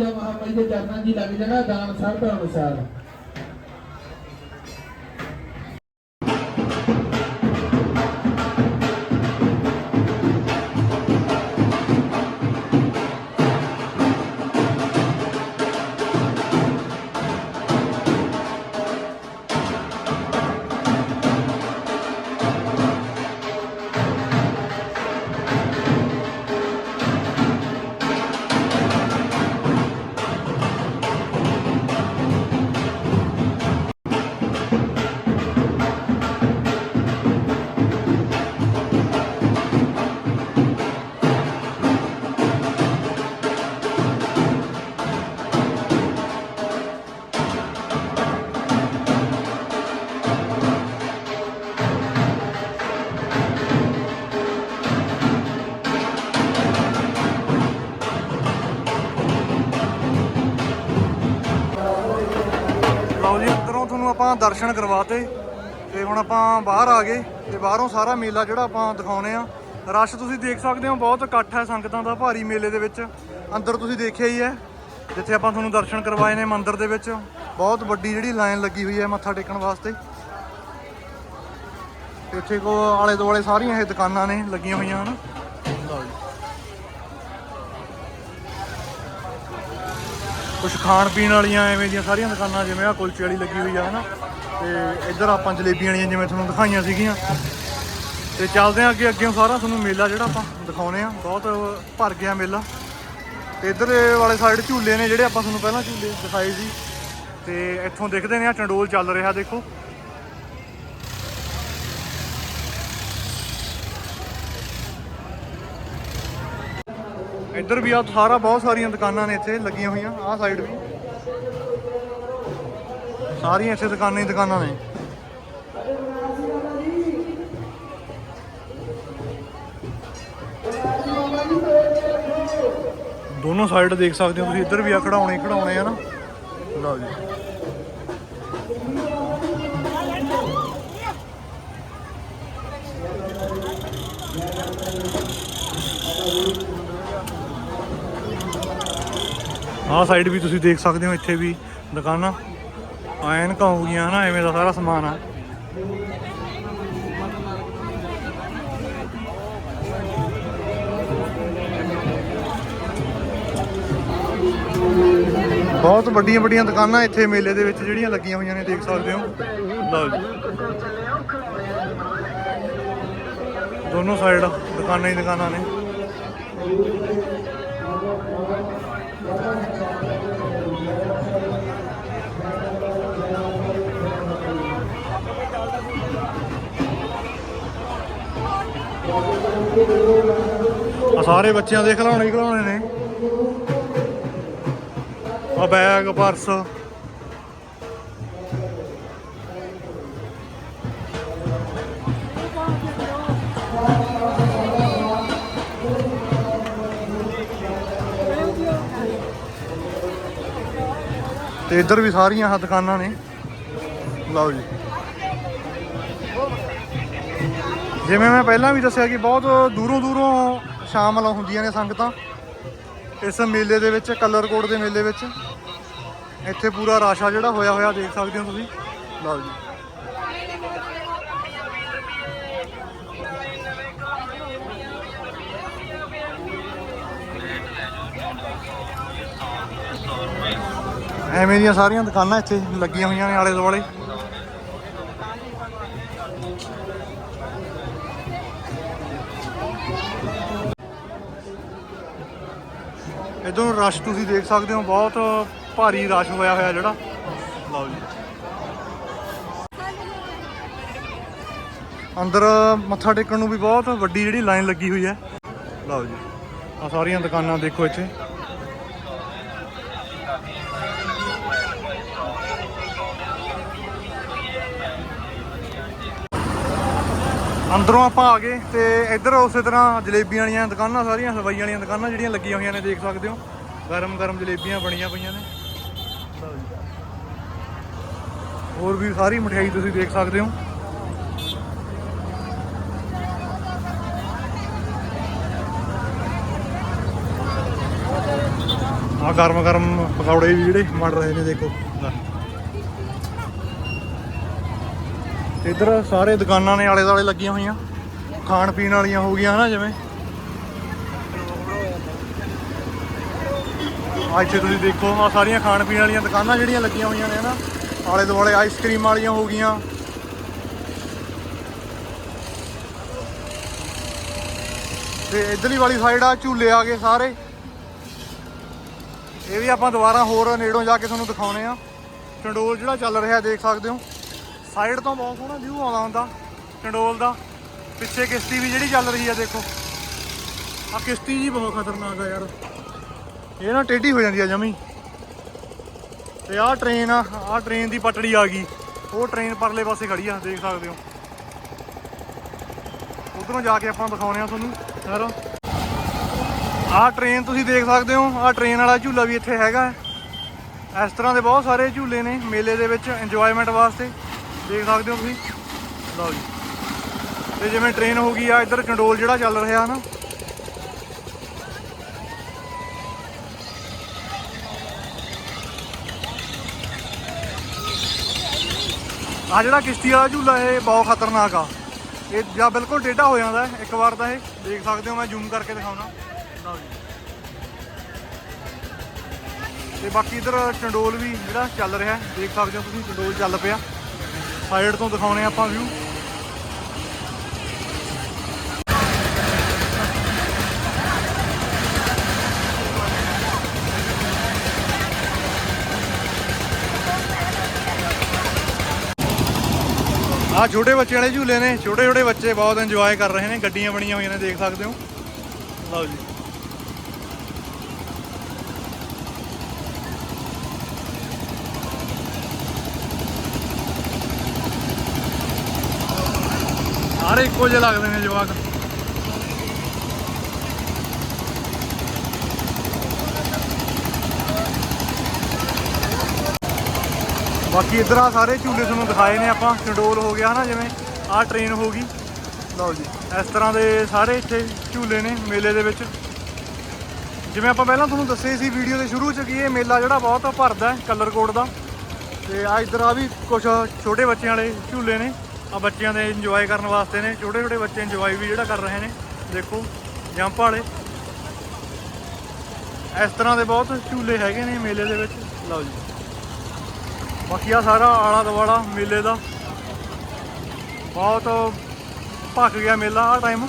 ਦਾ ਮਹਾਮਾਈ ਦੇ ਚਰਨਾਂ 'ਚ ਲੱਗ ਜਾਣਾ ਦਾਨ ਸਰਦਾ ਅਨੁਸਾਰ। ਦਰਸ਼ਨ ਕਰਵਾਤੇ ਤੇ ਹੁਣ ਆਪਾਂ ਬਾਹਰ ਆ ਗਏ ਤੇ ਬਾਹਰੋਂ ਸਾਰਾ ਮੇਲਾ ਜਿਹੜਾ ਆਪਾਂ ਦਿਖਾਉਨੇ ਆ। ਰਸ਼ ਤੁਸੀਂ ਦੇਖ ਸਕਦੇ ਹੋ, ਬਹੁਤ ਇਕੱਠ ਹੈ ਸੰਗਤਾਂ ਦਾ ਭਾਰੀ ਮੇਲੇ ਦੇ ਵਿੱਚ। ਅੰਦਰ ਤੁਸੀਂ ਦੇਖਿਆ ਹੀ ਹੈ, ਜਿੱਥੇ ਆਪਾਂ ਤੁਹਾਨੂੰ ਦਰਸ਼ਨ ਕਰਵਾਏ ਨੇ ਮੰਦਿਰ ਦੇ ਵਿੱਚ। ਬਹੁਤ ਵੱਡੀ ਜਿਹੜੀ ਲਾਈਨ ਲੱਗੀ ਹੋਈ ਹੈ ਮੱਥਾ ਟੇਕਣ ਵਾਸਤੇ। ਇੱਥੇ ਕੋ ਆਲੇ ਦੁਆਲੇ ਸਾਰੀਆਂ ਇਹ ਦੁਕਾਨਾਂ ਨੇ ਲੱਗੀਆਂ ਹੋਈਆਂ ਹਨ। ਲਓ ਜੀ ਕੁਝ ਖਾਣ ਪੀਣ ਵਾਲੀਆਂ ਐਵੇਂ ਦੀਆਂ ਸਾਰੀਆਂ ਦੁਕਾਨਾਂ, ਜਿਵੇਂ ਆ ਕੁਲਚੇ ਵਾਲੀ ਲੱਗੀ ਹੋਈ ਆ, ਹਨਾ? ਤੇ ਇੱਧਰ ਆਪਾਂ ਜਲੇਬੀਆਂ ਵਾਲੀਆਂ ਜਿਵੇਂ ਤੁਹਾਨੂੰ ਦਿਖਾਈਆਂ ਸੀਗੀਆਂ। ਤੇ ਚੱਲਦੇ ਆ ਅੱਗੇ ਅੱਗੇ ਸਾਰਾ ਤੁਹਾਨੂੰ ਮੇਲਾ ਜਿਹੜਾ ਆਪਾਂ ਦਿਖਾਉਨੇ ਆ। ਬਹੁਤ ਭਰ ਗਿਆ ਮੇਲਾ। ਤੇ ਇੱਧਰ ਵਾਲੇ ਸਾਈਡ ਝੂਲੇ ਨੇ ਜਿਹੜੇ ਆਪਾਂ ਤੁਹਾਨੂੰ ਪਹਿਲਾਂ ਝੂਲੇ ਦਿਖਾਏ ਸੀ। ਤੇ ਇੱਥੋਂ ਦੇਖਦੇ ਨੇ ਆ ਚੰਡੋਲ ਚੱਲ ਰਿਹਾ, ਦੇਖੋ। ਇੱਧਰ ਵੀ ਆ ਸਾਰਾ ਬਹੁਤ ਸਾਰੀਆਂ ਦੁਕਾਨਾਂ ਨੇ ਇੱਥੇ ਲੱਗੀਆਂ ਹੋਈਆਂ, ਆਹ ਸਾਈਡ ਵੀ। ਸਾਰੀਆਂ ਇੱਥੇ ਦੁਕਾਨਾਂ ਹੀ ਦੁਕਾਨਾਂ ਨੇ। ਦੋਨੋਂ ਸਾਈਡ ਦੇਖ ਸਕਦੇ ਹੋ ਤੁਸੀਂ, ਇੱਧਰ ਵੀ ਆ ਖੜਾਉਣੇ ਹੀ ਖੜਾਉਣੇ ਆ ਨਾ। ਲਓ ਜੀ। ਆਹ ਸਾਈਡ ਵੀ ਤੁਸੀਂ ਦੇਖ ਸਕਦੇ ਹੋ, ਇੱਥੇ ਵੀ ਦੁਕਾਨਾਂ। ਐਨਕਾਂ ਹੋ ਨਾ, ਐਵੇਂ ਦਾ ਸਾਰਾ ਸਮਾਨ ਆ। ਬਹੁਤ ਵੱਡੀਆਂ ਵੱਡੀਆਂ ਦੁਕਾਨਾਂ ਇੱਥੇ ਮੇਲੇ ਦੇ ਵਿੱਚ ਜਿਹੜੀਆਂ ਲੱਗੀਆਂ ਹੋਈਆਂ ਨੇ, ਦੇਖ ਸਕਦੇ ਹੋ। ਲਓ ਜੀ। ਦੋਨੋਂ ਸਾਈਡ ਦੁਕਾਨਾਂ ਹੀ ਦੁਕਾਨਾਂ ਨੇ। ਆ ਸਾਰੇ ਬੱਚਿਆਂ ਦੇ ਖਿਡੌਣੇ ਹੀ ਖਿਡੌਣੇ ਨੇ। ਆ ਬੈਗ, ਪਰਸ। ਤੇ ਇੱਧਰ ਵੀ ਸਾਰੀਆਂ ਦੁਕਾਨਾਂ ਨੇ। ਲਓ ਜੀ। ਜਿਵੇਂ ਮੈਂ ਪਹਿਲਾਂ ਵੀ ਦੱਸਿਆ ਕਿ ਬਹੁਤ ਦੂਰੋਂ ਦੂਰੋਂ ਸ਼ਾਮਲ ਹੁੰਦੀਆਂ ਨੇ ਸੰਗਤਾਂ। ਇਸ ਮੇਲੇ ਦੇ ਵਿੱਚ ਕਲਰਕੋਟ ਦੇ ਮੇਲੇ ਵਿੱਚ। ਇੱਥੇ ਪੂਰਾ ਰਾਸ਼ਾ ਜਿਹੜਾ, ਹੋਇਆ ਹੋਇਆ, ਦੇਖ ਸਕਦੇ ਹੋ ਤੁਸੀਂ। ਲਓ ਜੀ। ਐਵੇਂ ਦੀਆਂ ਸਾਰੀਆਂ ਦੁਕਾਨਾਂ ਇੱਥੇ ਲੱਗੀਆਂ ਹੋਈਆਂ ਨੇ ਆਲੇ ਦੁਆਲੇ ਇਧਰੋਂ ਰਸ਼ ਤੁਸੀਂ ਦੇਖ ਸਕਦੇ ਹੋ, ਬਹੁਤ ਭਾਰੀ ਰਸ਼ ਹੋਇਆ ਹੋਇਆ ਜਿਹੜਾ। ਲਓ ਜੀ। ਅੰਦਰ ਮੱਥਾ ਟੇਕਣ ਨੂੰ ਵੀ ਬਹੁਤ ਵੱਡੀ ਜਿਹੜੀ ਲਾਈਨ ਲੱਗੀ ਹੋਈ ਹੈ। ਲਓ ਜੀ। ਆ ਸਾਰੀਆਂ ਦੁਕਾਨਾਂ ਦੇਖੋ ਇੱਥੇ। ਅੰਦਰੋਂ ਆਪਾਂ ਆ ਗਏ ਤੇ ਇੱਧਰ ਉਸੇ ਤਰ੍ਹਾਂ ਜਲੇਬੀਆਂ ਵਾਲੀਆਂ ਦੁਕਾਨਾਂ ਸਾਰੀਆਂ ਹਲਵਾਈਆਂ ਵਾਲੀਆਂ ਦੁਕਾਨਾਂ ਜਿਹੜੀਆਂ ਲੱਗੀਆਂ ਹੋਈਆਂ ਨੇ, ਦੇਖ ਸਕਦੇ ਹੋ। ਗਰਮ ਗਰਮ ਜਲੇਬੀਆਂ ਬਣੀਆਂ ਪਈਆਂ ਨੇ। ਹੋਰ ਵੀ ਸਾਰੀ ਮਠਿਆਈ ਤੁਸੀਂ ਦੇਖ ਸਕਦੇ ਹੋ। ਆ ਗਰਮ ਗਰਮ ਪਕੌੜੇ ਵੀ ਜਿਹੜੇ ਬਣ ਰਹੇ ਨੇ, ਦੇਖੋ ਲੈ। ਤੇ ਇੱਧਰ ਸਾਰੇ ਦੁਕਾਨਾਂ ਨੇ ਆਲੇ ਦੁਆਲੇ ਲੱਗੀਆਂ ਹੋਈਆਂ। ਖਾਣ ਪੀਣ ਵਾਲੀਆਂ ਹੋ ਗਈਆਂ ਹਨਾ ਜਿਵੇਂ। ਆ ਇੱਥੇ ਤੁਸੀਂ ਦੇਖੋ, ਆ ਸਾਰੀਆਂ ਖਾਣ ਪੀਣ ਵਾਲੀਆਂ ਦੁਕਾਨਾਂ ਜਿਹੜੀਆਂ ਲੱਗੀਆਂ ਹੋਈਆਂ ਨੇ ਹਨਾ। ਆਲੇ ਦੁਆਲੇ ਆਈਸਕ੍ਰੀਮ ਵਾਲੀਆਂ ਹੋ ਗਈਆਂ। ਤੇ ਇਧਰਲੀ ਵਾਲੀ ਸਾਈਡ ਆ, ਝੂਲੇ ਆ ਗਏ ਸਾਰੇ। ਇਹ ਵੀ ਆਪਾਂ ਦੁਬਾਰਾ ਹੋਰ ਨੇੜੋਂ ਜਾ ਕੇ ਤੁਹਾਨੂੰ ਦਿਖਾਉਣੇ ਆ। ਚੰਡੋਲ ਜਿਹੜਾ ਚੱਲ ਰਿਹਾ, ਦੇਖ ਸਕਦੇ ਹੋ। ਸਾਈਡ ਤੋਂ ਬਹੁਤ ਸੋਹਣਾ ਵਿਊ ਆਉਂਦਾ ਹੁੰਦਾ ਕੰਡੋਲ ਦਾ। ਪਿੱਛੇ ਕਿਸ਼ਤੀ ਵੀ ਜਿਹੜੀ ਚੱਲ ਰਹੀ ਆ, ਦੇਖੋ। ਆ ਕਿਸ਼ਤੀ ਜੀ ਬਹੁਤ ਖਤਰਨਾਕ ਆ ਯਾਰ। ਇਹ ਨਾ ਟੇਢੀ ਹੋ ਜਾਂਦੀ ਆ ਜਮੀ। ਤੇ ਆਹ ਟ੍ਰੇਨ ਆ, ਆਹ ਟ੍ਰੇਨ ਦੀ ਪਟੜੀ ਆ ਗਈ। ਉਹ ਟ੍ਰੇਨ ਪਰਲੇ ਪਾਸੇ ਖੜੀ ਆ, ਦੇਖ ਸਕਦੇ ਹੋ। ਉਧਰੋਂ ਜਾ ਕੇ ਆਪਾਂ ਦਿਖਾਉਣੇ ਆ ਤੁਹਾਨੂੰ ਯਾਰ ਆਹ ਟ੍ਰੇਨ ਤੁਸੀਂ ਦੇਖ ਸਕਦੇ ਹੋ, ਆਹ ਟ੍ਰੇਨ ਵਾਲਾ ਝੂਲਾ ਵੀ ਇੱਥੇ ਹੈਗਾ। ਇਸ ਤਰ੍ਹਾਂ ਦੇ ਬਹੁਤ ਸਾਰੇ ਝੂਲੇ ਨੇ, ਮੇਲੇ ਦੇ ਵਿੱਚ ਇੰਜੋਇਮੈਂਟ ਵਾਸਤੇ। ਦੇਖ ਸਕਦੇ ਹੋ ਤੁਸੀਂ? ਲਓ ਜੀ। ਤੇ ਜਿਵੇਂ ਟ੍ਰੇਨ ਹੋ ਗਈ ਆ, ਇੱਧਰ ਚੰਡੋਲ ਜਿਹੜਾ ਚੱਲ ਰਿਹਾ ਨਾ। ਆ ਜਿਹੜਾ ਕਿਸ਼ਤੀ ਵਾਲਾ ਝੂਲਾ ਇਹ ਬਹੁਤ ਖਤਰਨਾਕ ਆ। ਇਹ ਜਾਂ ਬਿਲਕੁਲ ਟੇਢਾ ਹੋ ਜਾਂਦਾ ਇੱਕ ਵਾਰ ਤਾਂ ਇਹ ਦੇਖ ਸਕਦੇ ਹੋ, ਮੈਂ ਜ਼ੂਮ ਕਰਕੇ ਦਿਖਾਉਣਾ। ਲਓ ਜੀ। ਤੇ ਬਾਕੀ ਇਧਰ ਚੰਡੋਲ ਵੀ ਜਿਹੜਾ ਚੱਲ ਰਿਹਾ ਦੇਖ ਸਕਦੇ ਹੋ ਤੁਸੀਂ ਚੰਡੋਲ ਚੱਲ ਪਿਆ। ਸਾਈਡ ਤੋਂ ਦਿਖਾਉਣੇ ਆਪਾਂ ਵਿਊ ਆ ਛੋਟੇ ਬੱਚੇ ਵਾਲੇ ਝੂਲੇ ਨੇ ਛੋਟੇ ਛੋਟੇ ਬੱਚੇ ਬਹੁਤ ਇੰਜੋਏ ਕਰ ਰਹੇ ਨੇ, ਗੱਡੀਆਂ ਬਣੀਆਂ ਹੋਈਆਂ ਨੇ, ਦੇਖ ਸਕਦੇ ਹੋ। ਲਓ ਜੀ। ਸਾਰੇ ਇੱਕੋ ਜਿਹੇ ਲੱਗਦੇ ਨੇ ਜਵਾਕ। ਬਾਕੀ ਇਧਰ ਆ ਸਾਰੇ ਝੂਲੇ ਤੁਹਾਨੂੰ ਦਿਖਾਏ ਨੇ ਆਪਾਂ ਚੰਡੋਲ ਹੋ ਗਿਆ ਹਨਾ, ਜਿਵੇਂ ਆਹ ਟ੍ਰੇਨ ਹੋ ਗਈ। ਲਓ ਜੀ, ਇਸ ਤਰ੍ਹਾਂ ਦੇ ਸਾਰੇ ਇੱਥੇ ਝੂਲੇ ਨੇ ਮੇਲੇ ਦੇ ਵਿੱਚ। ਜਿਵੇਂ ਆਪਾਂ ਪਹਿਲਾਂ ਤੁਹਾਨੂੰ ਦੱਸੇ ਸੀ ਵੀਡੀਓ ਦੇ ਸ਼ੁਰੂ ਚ ਕਿ ਇਹ ਮੇਲਾ ਜਿਹੜਾ ਬਹੁਤ ਭਰਦਾ ਹੈ, ਕਲਰ ਕੋਡ ਦਾ। ਤੇ ਆ ਇਧਰ ਆ ਵੀ ਕੁਝ ਛੋਟੇ ਬੱਚਿਆਂ ਵਾਲੇ ਝੂਲੇ ਨੇ। ਆ ਬੱਚਿਆਂ ਦੇ ਇੰਜੋਏ ਕਰਨ ਵਾਸਤੇ ਨੇ ਛੋਟੇ ਛੋਟੇ ਬੱਚੇ ਇੰਜੋਏ ਵੀ ਜਿਹੜਾ ਕਰ ਰਹੇ ਨੇ, ਦੇਖੋ, ਜੰਪ ਵਾਲੇ। ਇਸ ਤਰ੍ਹਾਂ ਦੇ ਬਹੁਤ ਝੂਲੇ ਹੈਗੇ ਨੇ ਮੇਲੇ ਦੇ ਵਿੱਚ। ਲਓ ਜੀ। ਬਾਕੀ ਆ ਸਾਰਾ ਆਲਾ ਦੁਆਲਾ ਮੇਲੇ ਦਾ। ਬਹੁਤ ਭੱਕ ਗਿਆ ਮੇਲਾ ਆ ਟਾਈਮ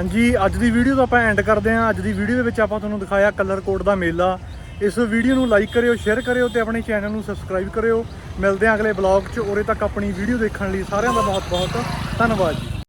ਹਾਂਜੀ, ਅੱਜ ਦੀ ਵੀਡੀਓ ਤਾਂ ਆਪਾਂ ਐਂਡ ਕਰਦੇ ਹਾਂ। ਅੱਜ ਦੀ ਵੀਡੀਓ ਦੇ ਵਿੱਚ ਆਪਾਂ ਤੁਹਾਨੂੰ ਦਿਖਾਇਆ ਕਲਰ ਕੋਡ ਦਾ ਮੇਲਾ। ਇਸ ਵੀਡੀਓ ਨੂੰ ਲਾਈਕ ਕਰਿਓ ਸ਼ੇਅਰ ਕਰਿਓ ਤੇ ਆਪਣੇ ਚੈਨਲ ਨੂੰ ਸਬਸਕ੍ਰਾਈਬ ਕਰਿਓ। ਮਿਲਦੇ ਹਾਂ ਅਗਲੇ ਬਲੌਗ 'ਚ। ਉਰੇ ਤੱਕ ਆਪਣੀ ਵੀਡੀਓ ਦੇਖਣ ਲਈ ਸਾਰਿਆਂ ਦਾ ਬਹੁਤ ਬਹੁਤ ਧੰਨਵਾਦ ਜੀ।